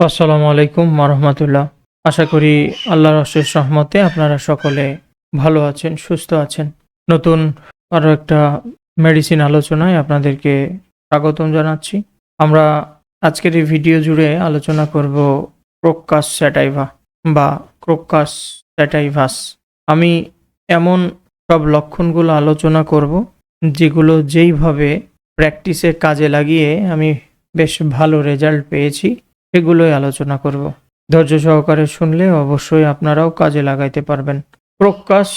আসসালামু আলাইকুম রহমতুল্লাহ। আশা করি আল্লাহর অশেষ রহমতে আপনারা সকলে ভালো আছেন, সুস্থ আছেন। নতুন আরও একটা মেডিসিন আলোচনায় আপনাদেরকে স্বাগতম জানাচ্ছি। আমরা আজকের এই ভিডিও জুড়ে আলোচনা করব ক্রোকাস স্যাটাইভা বা ক্রোকাস স্যাটাইভাস আমি এমন সব লক্ষণগুলো আলোচনা করব যেগুলো যেইভাবে প্র্যাকটিসে কাজে লাগিয়ে আমি বেশ ভালো রেজাল্ট পেয়েছি। সেগুলোই আলোচনা করব। ধৈর্য সহকারে শুনলে অবশ্যই আপনারাও কাজে লাগাইতে পারবেন। প্রকাশ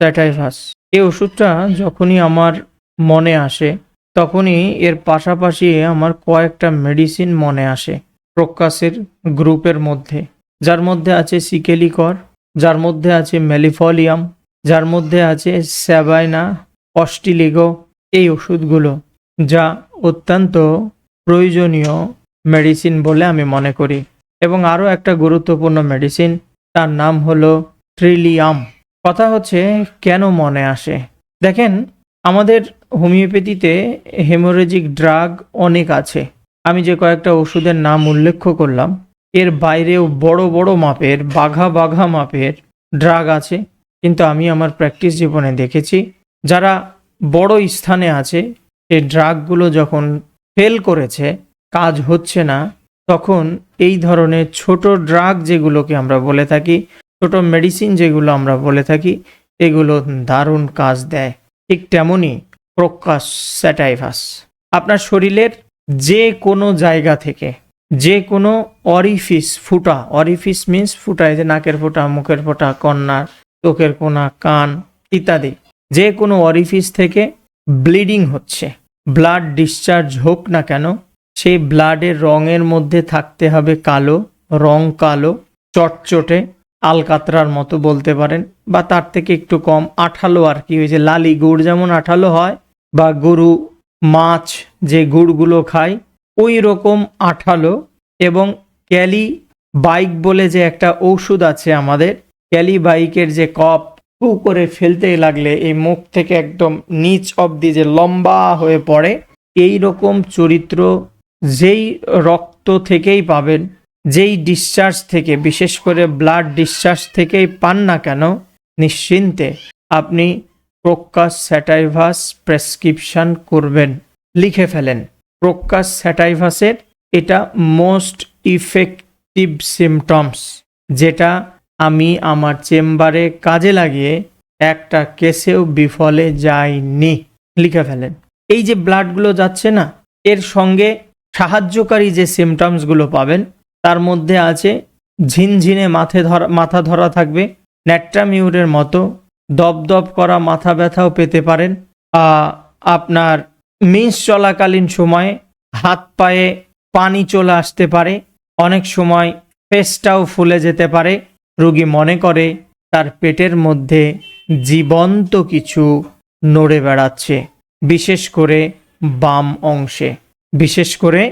স্যাটাইভাস। এই ওষুধটা যখনই আমার মনে আসে, তখনই এর পাশাপাশি আমার কয়েকটা মেডিসিন মনে আসে প্রকাশের গ্রুপের মধ্যে। যার মধ্যে আছে সিকেলিকর, যার মধ্যে আছে মেলিফলিয়াম, যার মধ্যে আছে স্যাবাইনা, অস্টিলিগো, এই ওষুধগুলো, যা অত্যন্ত প্রয়োজনীয় মেডিসিন বলে আমি মনে করি। এবং আরও একটা গুরুত্বপূর্ণ মেডিসিন তার নাম হলো ট্রিলিয়াম কথা হচ্ছে, কেন মনে আসে? দেখেন, আমাদের হোমিওপ্যাথিতে হেমোরেজিক ড্রাগ অনেক আছে। আমি যে কয়েকটা ওষুধের নাম উল্লেখ করলাম, এর বাইরেও বড় বড় মাপের, বাঘা বাঘা মাপের ড্রাগ আছে। কিন্তু আমি আমার প্র্যাকটিস জীবনে দেখেছি, যারা বড় স্থানে আছে এই ড্রাগগুলো যখন ফেল করেছে কাজ হচ্ছে না, তখন এই ধরনের ছোট ড্রাগ যেগুলোকে আমরা বলে থাকি, ছোট মেডিসিন যেগুলো আমরা বলে থাকি, এগুলো দারুণ কাজ দেয়। ঠিক তেমনই প্রকাশ স্যাটাইভাস আপনার শরীরের যে কোনো জায়গা থেকে, যে কোনো অরিফিস ফুটা, অরিফিস মিন্স ফুটা যে নাকের ফোঁটা, মুখের ফোঁটা, কন্যার, চোখের কোনা, কান ইত্যাদি। যে কোনো অরিফিস থেকে ব্লিডিং হচ্ছে, ব্লাড ডিসচার্জ হোক না কেন সেই ব্লাডের রঙের মধ্যে থাকতে হবে কালো, রং কালো, চটচটে, আলকাতরার মতো বলতে পারেন, বা তার থেকে একটু কম আঠালো আর কি, ওই যে লালি গুড় যেমন আঠালো হয়, বা গরু, মাছ যে গুড়গুলো খায়, ওই রকম আঠালো এবং ক্যালি বাইক বলে যে একটা ঔষধ আছে আমাদের, ক্যালি বাইকের যে কপ ফু করে ফেলতে লাগলে এই মুখ থেকে একদম নিচ অবধি যে লম্বা হয়ে পড়ে, এই রকম চরিত্র যেই রক্ত থেকেই পাবেন, যেই ডিসচার্জ থেকে, বিশেষ করে ব্লাড ডিসচার্জ থেকেই পান না কেন, নিশ্চিন্তে আপনি প্রকাশ স্যাটাইভাস প্রেসক্রিপশন করবেন, লিখে ফেলেন। প্রকাশ স্যাটাইভাসের এটা মোস্ট ইফেক্টিভ সিমটমস যেটা আমি আমার চেম্বারে কাজে লাগিয়ে একটা কেসেও বিফলে যাইনি লিখে ফেলেন। এই যে ব্লাডগুলো যাচ্ছে না, এর সঙ্গে সাহায্যকারী যে সিমটমসগুলো পাবেন, তার মধ্যে আছে ঝিনঝিনে মাথে ধরা, মাথা ধরা থাকবে, ন্যাট্রামিউরের মতো দপদপ করা মাথা ব্যথাও পেতে পারেন। আপনার মিস চলাকালীন সময়ে হাত পায়ে পানি চলে আসতে পারে, অনেক সময় ফেসটাও ফুলে যেতে পারে, রোগী মনে করে তার পেটের মধ্যে জীবন্ত কিছু নড়ে বেড়াচ্ছে, বিশেষ করে বাম অংশে। বিশেষ করে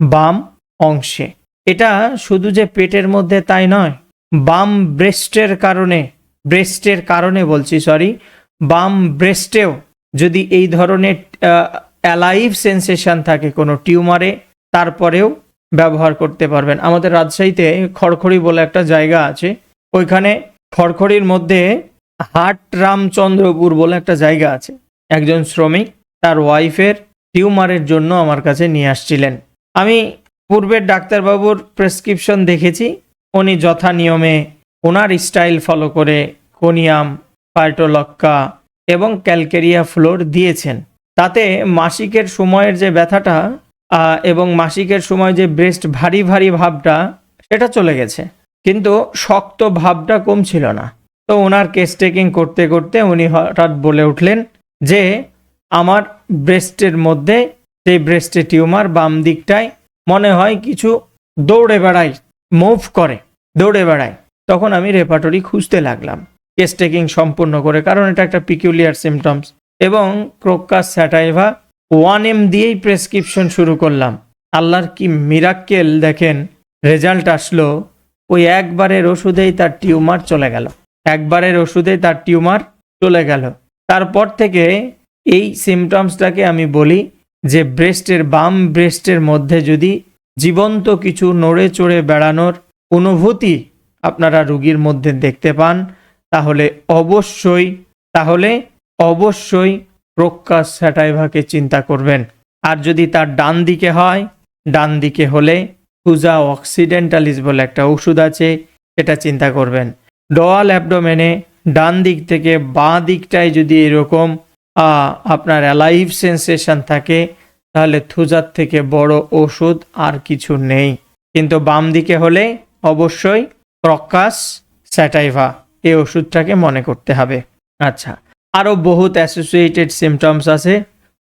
বাম অংশে। এটা শুধু যে পেটের মধ্যে তাই নয়, বাম ব্রেস্টের কারণে ব্রেস্টের কারণে বলছি সরি বাম ব্রেস্টেও যদি এই ধরনের অ্যালাইভ সেন্সেশন থাকে কোনো টিউমারে, তারপরেও ব্যবহার করতে পারবেন। আমাদের রাজশাহীতে খড়খড়ি বলে একটা জায়গা আছে, ওইখানে খড়খড়ির মধ্যে হাট রামচন্দ্রপুর বলে একটা জায়গা আছে। একজন শ্রমিক, তার ওয়াইফের টিউমারের জন্য আমার কাছে নিয়ে আসছিলেন। আমি পূর্বের ডাক্তারবাবুর প্রেসক্রিপশন দেখেছি। উনি যথা নিয়মে ওনার স্টাইল ফলো করে কোনিয়াম পাল্টোলক্কা এবং ক্যালকেরিয়া ফ্লোর দিয়েছেন। তাতে মাসিকের সময়ের যে ব্যথাটা এবং মাসিকের সময় যে ব্রেস্ট ভারী ভারী ভাবটা, সেটা চলে গেছে। কিন্তু শক্ত ভাবটা কম ছিল না। তো ওনার কেস টেকিং করতে করতে উনি হঠাৎ বলে উঠলেন যে আমার ব্রেস্টের মধ্যে, সেই ব্রেস্টে টিউমার বাম দিকটায় মনে হয় কিছু দৌড়ে বেড়ায় মুভ করে, দৌড়ে বেড়ায়। তখন আমি রেপাটরি খুঁজতে লাগলাম কেস টেকিং সম্পূর্ণ করে, কারণ এটা একটা পিকুলিয়ার সিমটমস এবং ক্রোকাস স্যাটাইভা ওয়ান এম দিয়েই প্রেসক্রিপশন শুরু করলাম। আল্লাহর কি মিরাক্কেল দেখেন রেজাল্ট আসলো, ওই একবারের ওষুধেই তার টিউমার চলে গেল। একবারের ওষুধেই তার টিউমার চলে গেল। তারপর থেকে এই সিমটমসটাকে আমি বলি যে ব্রেস্টের বাম ব্রেস্টের মধ্যে যদি জীবন্ত কিছু নড়ে চড়ে বেড়ানোর অনুভূতি আপনারা রুগীর মধ্যে দেখতে পান, তাহলে অবশ্যই তাহলে অবশ্যই প্রকাশ স্যাটাইভাকে চিন্তা করবেন। আর যদি তার ডান দিকে হয়, ডান দিকে হলে হুজা অক্সিডেন্টালিস বলে একটা ওষুধ আছে, সেটা চিন্তা করবেন। ডোয়াল অ্যাবডোমেনে ডান দিক থেকে বাঁ দিকটায় যদি এরকম আপনার অ্যালাইভ সেন্সেশন থাকে, তাহলে থুজার থেকে বড় ওষুধ আর কিছু নেই। কিন্তু বাম দিকে হলে অবশ্যই প্রকাশ স্যাটাইভা এই ওষুধটাকে মনে করতে হবে। আচ্ছা আরও বহুত অ্যাসোসিয়েটেড সিমটমস আছে,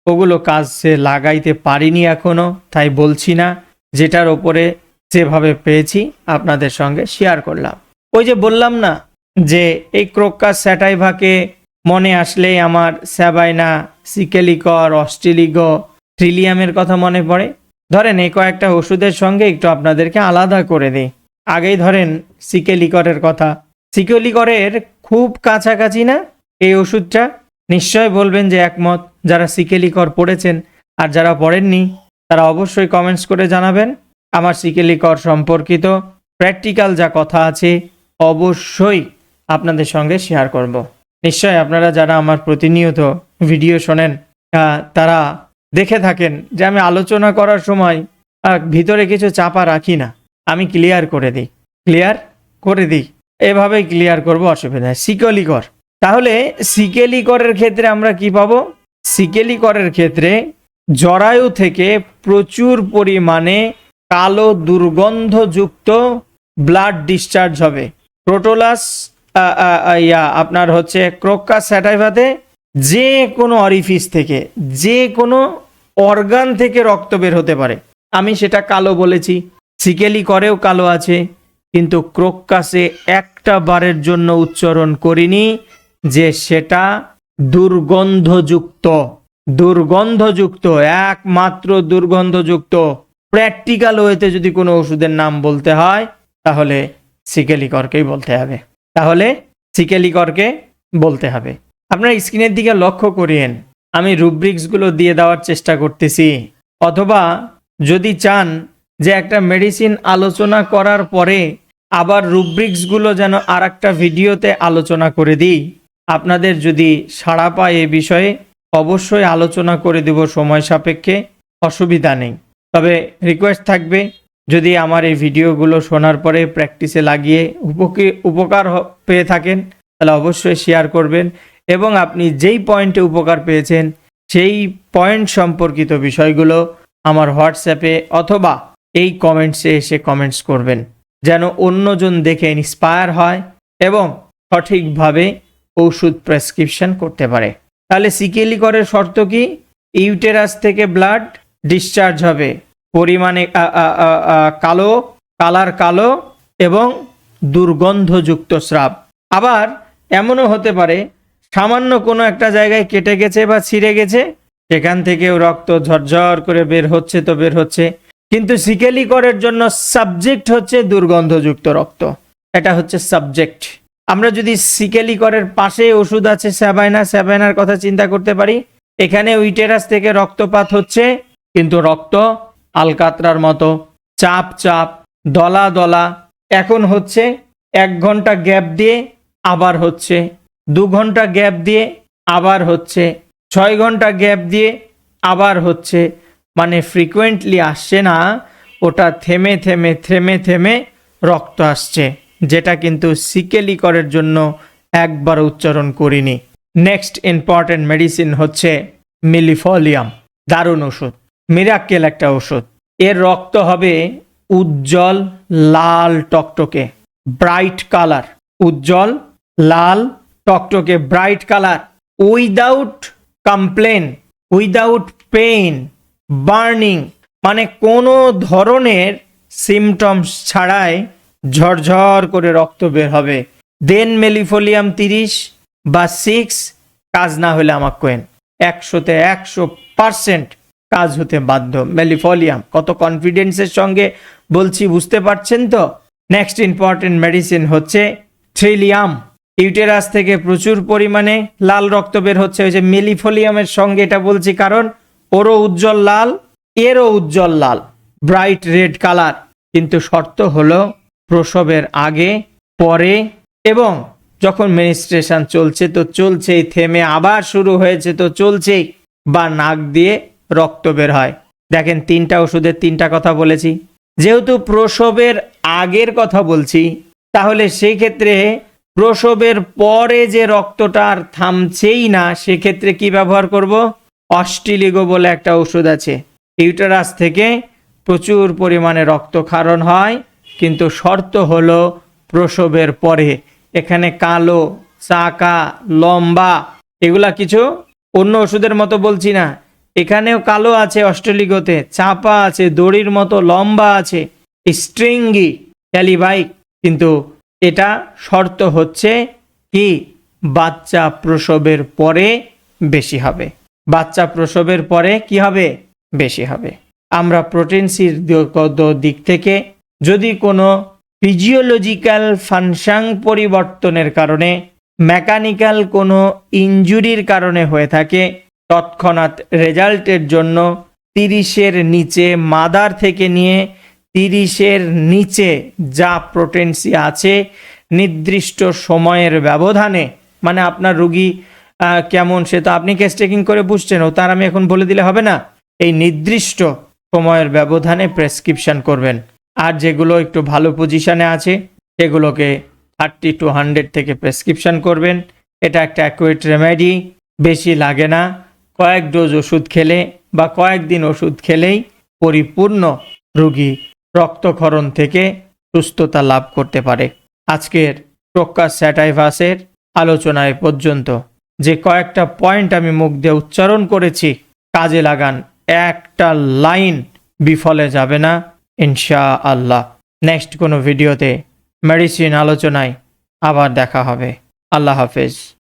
ওগুলো কাজে লাগাইতে পারিনি এখনও তাই বলছি না, যেটার ওপরে যেভাবে পেয়েছি আপনাদের সঙ্গে শেয়ার করলাম। ওই যে বললাম না, যে এই ক্রোকাস স্যাটাইভাকে মনে আসলেই আমার স্যাবাইনা, সিকেলিকর অস্ট্রেলিগো ট্রিলিয়ামের কথা মনে পড়ে। ধরেন, এই কয়েকটা ওষুধের সঙ্গে একটু আপনাদেরকে আলাদা করে দিই। আগেই ধরেন, সিকেলিকরের কথা। সিকেলিকরের খুব কাছাকাছি না এই ওষুধটা? নিশ্চয় বলবেন যে একমত, যারা সিকেলিকর পড়েছেন আর যারা পড়েননি, তারা অবশ্যই কমেন্টস করে জানাবেন। আমার সিকেলিকর সম্পর্কিত প্র্যাকটিক্যাল যা কথা আছে, অবশ্যই আপনাদের সঙ্গে শেয়ার করব। নিশ্চয় আপনারা যারা আমার প্রতিনিয়ত ভিডিও শোনেন তারা দেখে থাকেন যে আমি আলোচনা করার সময় ভিতরে কিছু চাপা রাখি না। আমি ক্লিয়ার করে দিই। ক্লিয়ার করে দিই। এভাবেই ক্লিয়ার করব, অসুবিধা সিকলিকর তাহলে সিকেলিকরের ক্ষেত্রে আমরা কি পাবো? সিকেলিকরের ক্ষেত্রে জরায়ু থেকে প্রচুর পরিমাণে কালো দুর্গন্ধযুক্ত ব্লাড ডিসচার্জ হবে। প্রোটোলাস ইয়া, আপনার হচ্ছে ক্রোকাস স্যাটাইভাতে যে কোনো অরিফিস থেকে, যে কোনো অর্গান থেকে রক্ত বের হতে পারে। আমি সেটা কালো বলেছি, সিকেলি করেও কালো আছে, কিন্তু ক্রোকাসে একটা বারের জন্য উচ্চারণ করিনি যে সেটা দুর্গন্ধযুক্ত দুর্গন্ধযুক্ত, একমাত্র দুর্গন্ধযুক্ত। প্র্যাকটিক্যাল ওয়েতে যদি কোনো ওষুধের নাম বলতে হয়, তাহলে সিকেলিকরকেই বলতে হবে। তাহলে সিকেলিকরকে বলতে হবে। আপনার স্ক্রিনের দিকে লক্ষ্য করিয়েন, আমি রুব্রিক্সগুলো দিয়ে দেওয়ার চেষ্টা করতেছি। অথবা যদি চান যে একটা মেডিসিন আলোচনা করার পরে আবার রুব্রিক্সগুলো যেন আর একটা ভিডিওতে আলোচনা করে দিই, আপনাদের যদি সাড়া পায় এ বিষয়ে, অবশ্যই আলোচনা করে দেব সময় সাপেক্ষে, অসুবিধা নেই। তবে রিকোয়েস্ট থাকবে যদি আমার এই ভিডিওগুলো শোনার পরে প্র্যাকটিসে লাগিয়ে উপকৃ, উপকার পেয়ে থাকেন, তাহলে অবশ্যই শেয়ার করবেন এবং আপনি যেই পয়েন্টে উপকার পেয়েছেন, সেই পয়েন্ট সম্পর্কিত বিষয়গুলো আমার হোয়াটসঅ্যাপে অথবা এই কমেন্টসে এসে কমেন্টস করবেন, যেন অন্যজন দেখে ইন্সপায়ার হয় এবং সঠিকভাবে ওষুধ প্রেসক্রিপশন করতে পারে। তাহলে সিকেলিকরের শর্ত কি? ইউটেরাস থেকে ব্লাড ডিসচার্জ হবে। পরিমাণে কালো, কালার কালো এবং দুর্গন্ধযুক্ত স্রাব। আবার এমনও হতে পারে, সামান্য কোনো একটা জায়গায় কেটে গেছে বা ছিঁড়ে গেছে, সেখান থেকেও রক্ত ঝরঝর করে বের হচ্ছে তো বের হচ্ছে। কিন্তু সিকেলিকরের জন্য সাবজেক্ট হচ্ছে দুর্গন্ধযুক্ত রক্ত। এটা হচ্ছে সাবজেক্ট। আমরা যদি সিকেলিকরের পাশে ওষুধ আছে, স্যাবাইনা, স্যাবাইনার কথা চিন্তা করতে পারি, এখানে উইটেরাস থেকে রক্তপাত হচ্ছে, কিন্তু রক্ত আলকাতরার মতো। চাপ চাপ, দলা দলা। এখন হচ্ছে এক ঘণ্টা গ্যাপ দিয়ে আবার হচ্ছে। দু ঘণ্টা গ্যাপ দিয়ে আবার হচ্ছে। ছয় ঘণ্টা গ্যাপ দিয়ে আবার হচ্ছে। মানে ফ্রিকোয়েন্টলি আসছে না, ওটা থেমে থেমে থেমে থেমে রক্ত আসছে, যেটা কিন্তু সিকেলি সিকেলিকরের জন্য একবার উচ্চারণ করিনি। নেক্সট ইম্পর্টেন্ট মেডিসিন হচ্ছে মিলিফলিয়াম, দারুণ ওষুধ। মিরাক্কেল একটা ওষুধ এর রক্ত হবে উজ্জ্বল লাল টকটকে, ব্রাইট কালার। উজ্জ্বল, লাল, টকটকে, bright colour. Without complain, without pain, burning. মানে কোনো ধরনের সিমটমস ছাড়াই ঝরঝর করে রক্ত বের হবে। দেন মেলিফোলিয়াম তিরিশ বা সিক্স, কাজ না হলে আমার কোয়েন। একশোতে একশো পার্সেন্ট কাজ হতে বাধ্য। মেলিফোলিয়াম, কত কনফিডেন্সের সঙ্গে বলছি, বুঝতে পারছেন তো? নেক্সট ইম্পর্টেন্ট মেডিসিন হচ্ছে থ্রিলিয়াম ইউটেরাস থেকে প্রচুর পরিমাণে লাল রক্ত বের হচ্ছে, ওই যে মেলিফোলিয়ামের সঙ্গে এটা বলছি কারণ ওরও উজ্জ্বল লাল, এরও উজ্জ্বল লাল ব্রাইট রেড কালার কিন্তু শর্ত হলো প্রসবের আগে, পরে এবং যখন মেনিস্ট্রেশন চলছে তো চলছেই, থেমে আবার শুরু হয়েছে তো চলছেই, বা নাক দিয়ে রক্ত বের হয়। দেখেন, তিনটা ওষুধের তিনটা কথা বলেছি। যেহেতু প্রসবের আগের কথা বলছি, তাহলে সেই ক্ষেত্রে প্রসবের পরে যে রক্তটা আর থামছেই না, সেক্ষেত্রে কি ব্যবহার করব? অস্টিলিগো বলে একটা ওষুধ আছে। ইউটারাস থেকে প্রচুর পরিমাণে রক্তক্ষরণ হয়, কিন্তু শর্ত হলো প্রসবের পরে। এখানে কালো, চাকা, লম্বা, এগুলা কিছু অন্য ওষুধের মতো বলছি না। এখানেও কালো আছে অস্ট্রেলিগোতে, চাপা আছে, দড়ির মতো লম্বা আছে, স্ট্রিঙ্গি ক্যালিবাইক কিন্তু এটা শর্ত হচ্ছে কি? বাচ্চা প্রসবের পরে বেশি হবে। বাচ্চা প্রসবের পরে কি হবে? বেশি হবে। আমরা প্রোটিনসির দিক থেকে যদি কোনো ফিজিওলজিক্যাল ফাংশন পরিবর্তনের কারণে মেকানিক্যাল কোনো ইনজুরির কারণে হয়ে থাকে তৎক্ষণাৎ রেজাল্টের জন্য তিরিশের নিচে মাদার থেকে নিয়ে তিরিশের নিচে যা প্রোটেন্সি আছে নির্দিষ্ট সময়ের ব্যবধানে মানে আপনার রুগী কেমন সে তো আপনি কেস টেকিং করে বুঝছেন, ও তার আমি এখন বলে দিলে হবে না। এই নির্দিষ্ট সময়ের ব্যবধানে প্রেসক্রিপশন করবেন। আর যেগুলো একটু ভালো পজিশনে আছে, সেগুলোকে থার্টি টু হান্ড্রেড থেকে প্রেসক্রিপশন করবেন। এটা একটা অ্যাকুয়েট রেমেডি বেশি লাগে না। কয়েক ডোজ ওষুধ খেলে বা কয়েকদিন ওষুধ খেলেই পরিপূর্ণ রোগী রক্তক্ষরণ থেকে সুস্থতা লাভ করতে পারে। আজকের প্রকাশ স্যাটাইভাসের আলোচনায় পর্যন্ত। যে কয়েকটা পয়েন্ট আমি মুখ দিয়ে উচ্চারণ করেছি, কাজে লাগান, একটা লাইন বিফলে যাবে না ইনশা আল্লাহ নেক্সট কোনো ভিডিওতে মেডিসিন আলোচনায় আবার দেখা হবে। আল্লাহ হাফেজ।